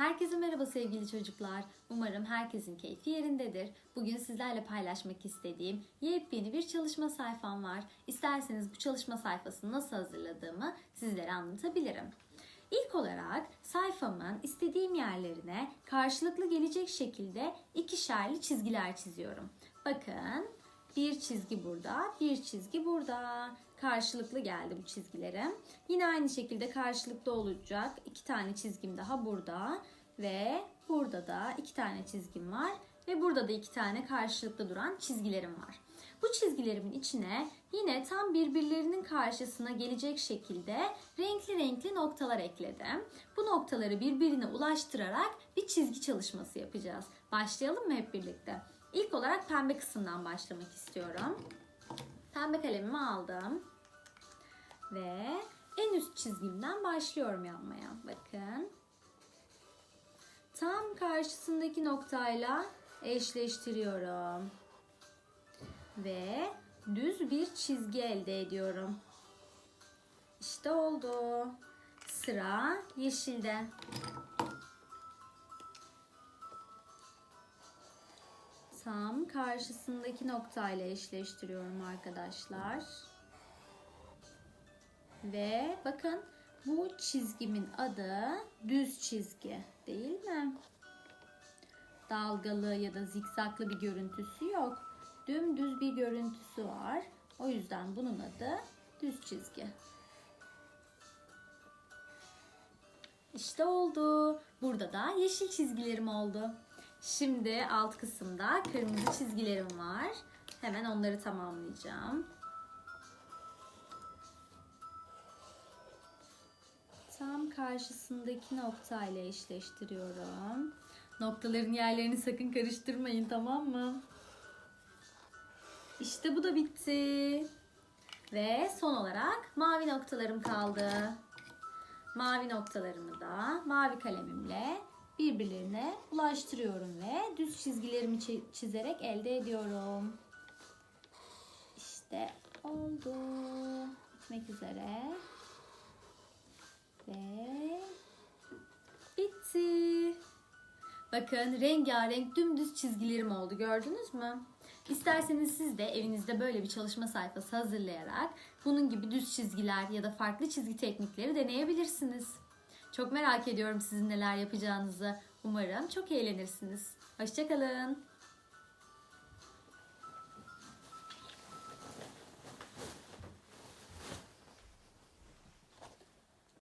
Herkese merhaba sevgili çocuklar. Umarım herkesin keyfi yerindedir. Bugün sizlerle paylaşmak istediğim yepyeni bir çalışma sayfam var. İsterseniz bu çalışma sayfasını nasıl hazırladığımı sizlere anlatabilirim. İlk olarak sayfamın istediğim yerlerine karşılıklı gelecek şekilde ikişerli çizgiler çiziyorum. Bakın bir çizgi burada, bir çizgi burada. Karşılıklı geldi bu çizgilerim. Yine aynı şekilde karşılıklı olacak. iki tane çizgim daha burada ve burada da iki tane çizgim var ve burada da iki tane karşılıklı duran çizgilerim var. Bu çizgilerimin içine yine tam birbirlerinin karşısına gelecek şekilde renkli renkli noktalar ekledim. Bu noktaları birbirine ulaştırarak bir çizgi çalışması yapacağız. Başlayalım mı hep birlikte? İlk olarak pembe kısımdan başlamak istiyorum. Pembe kalemimi aldım. Ve en üst çizgimden başlıyorum yapmaya. Bakın. Tam karşısındaki noktayla eşleştiriyorum. Ve düz bir çizgi elde ediyorum. İşte oldu. Sıra yeşilde. Tam karşısındaki noktayla eşleştiriyorum arkadaşlar. Ve bakın bu çizgimin adı düz çizgi değil mi? Dalgalı ya da zikzaklı bir görüntüsü yok. Dümdüz bir görüntüsü var. O yüzden bunun adı düz çizgi. İşte oldu. Burada da yeşil çizgilerim oldu. Şimdi alt kısımda kırmızı çizgilerim var. Hemen onları tamamlayacağım. Tam karşısındaki noktayla eşleştiriyorum. Noktaların yerlerini sakın karıştırmayın tamam mı? İşte bu da bitti. Ve son olarak mavi noktalarım kaldı. Mavi noktalarımı da mavi kalemimle birbirlerine ulaştırıyorum ve düz çizgilerimi çizerek elde ediyorum. İşte oldu. Bitmek üzere. Ve bitti. Bakın rengarenk dümdüz çizgilerim oldu gördünüz mü? İsterseniz siz de evinizde böyle bir çalışma sayfası hazırlayarak bunun gibi düz çizgiler ya da farklı çizgi teknikleri deneyebilirsiniz. Çok merak ediyorum sizin neler yapacağınızı. Umarım çok eğlenirsiniz. Hoşçakalın.